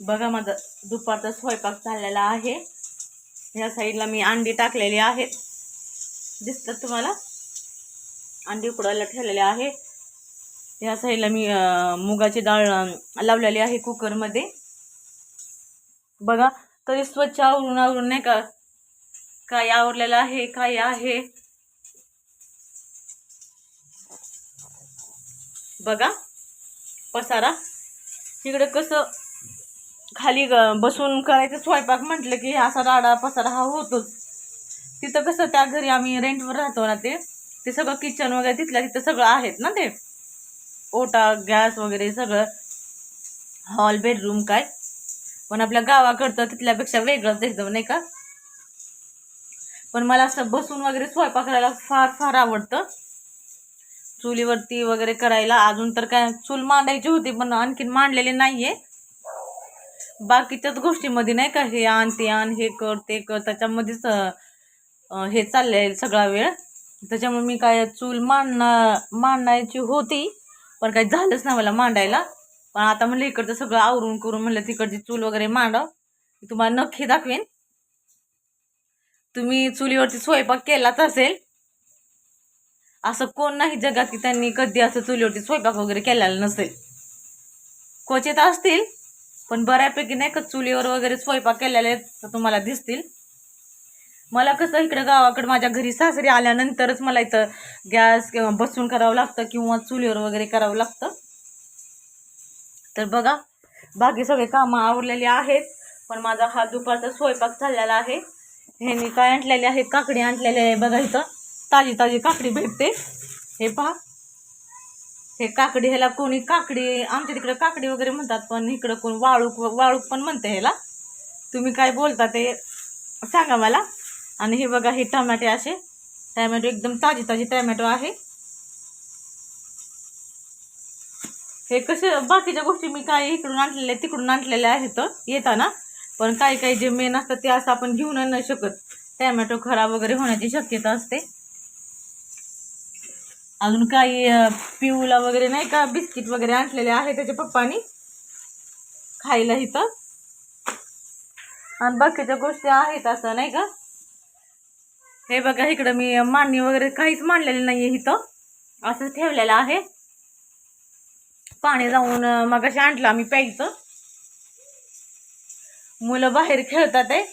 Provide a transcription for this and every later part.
बघा माझा दुपारचा स्वयंपाक चाललेला आहे. ह्या साईडला मी अंडी टाकलेली आहेत. दिसतात तुम्हाला? अंडी उकडायला ठेवलेले आहे ह्या साईडला मी मुगाची डाळ लावलेली आहे कुकरमध्ये. बघा तरी स्वच्छ आवरून आवरून नाही का काय आवरलेलं आहे काय आहे? बघा पसारा. इकडे कसं खाली बसून करायचं स्वयंपाक म्हटलं की असा राडा पसारा हा होतोच. तिथं कसं त्या घरी आम्ही रेंटवर राहतो ना ते ते सगळं किचन वगैरे तिथल्या तिथं सगळं आहेत ना ते. ओटा गॅस वगैरे सगळं. हॉल बेडरूम काय? पण आपल्या गावाकडचं तिथल्यापेक्षा वेगळंच एकदम नाही का? पण मला असं बसून वगैरे स्वयंपाक करायला फार फार आवडतं. चुलीवरती वगैरे करायला अजून तर काय चूल मांडायची होती पण आणखीन मांडलेली नाही आहे बाकीच्याच गोष्टीमध्ये नाही का हे आण ते आण हे कर ते कर त्याच्यामध्येच हे चाललंय सगळा वेळ. त्याच्यामुळे मी काय चूल मांडणं मांडायची होती पण काही झालंच नाही मला मांडायला. पण आता म्हणलं इकडचं सगळं आवरून करून म्हणलं तिकडची चूल वगैरे मांडव तुम्हाला नक्की दाखवेन. तुम्ही चुलीवरती स्वयंपाक केलाच असेल. असं कोण नाही जगात की त्यांनी कधी असं चुलीवरती स्वयंपाक वगैरे केलेला नसेल. क्वचित असतील पण बऱ्यापैकी नाही का चुलीवर वगैरे स्वयंपाक केलेले तुम्हाला दिसतील. मला कसं इकडं गावाकडं माझ्या घरी सासरी आल्यानंतरच मला इथं गॅस किंवा बसून करावं लागतं किंवा चुलीवर वगैरे करावं लागतं. तर बघा बाकी सगळे कामं आवरलेली आहेत पण माझा हा दुपारचा स्वयंपाक चाललेला आहे. ह्यांनी काय आणलेले आहेत? काकडी आणलेले आहे बघा इथं. ताजी ताजी काकडी भेटते. हे पहा. हे काकडी ह्याला कोणी काकडी आमच्या तिकडे काकडी वगैरे म्हणतात पण इकडं कोण वाळूक वाळूक पण म्हणते ह्याला. तुम्ही काय बोलता ते सांगा मला. आणि हे बघा हे टमाटे असे. टमॅटो एकदम ताजी ताजी टमॅटो आहे. हे कसे बाकीच्या गोष्टी मी काय इकडून आणलेल्या तिकडून आणलेल्या आहेत येताना. पण काही काही जे मेन असतं ते असं आपण घेऊन नाही शकत. टॅमॅटो खराब वगैरे होण्याची शक्यता असते. अजून काही पिऊला वगैरे नाही का बिस्किट वगैरे आणलेले आहे त्याच्या पप्पानी. खायला इथं. आणि बाकीच्या गोष्टी आहेत असं नाही का? हे बघा इकडं मी मांडणी वगैरे काहीच मांडलेलं नाही आहे इथं. असंच ठेवलेलं आहे. पाणी जाऊन मगाशी आणलं आम्ही प्यायचं. मुलं बाहेर खेळतात आहे.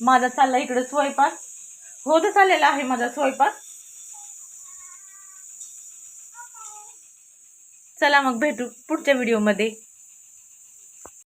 माझा चालला इकडं स्वयंपाक. होत चाललेला आहे माझा स्वयंपाक. चला मग भेटू पुढच्या व्हिडिओमध्ये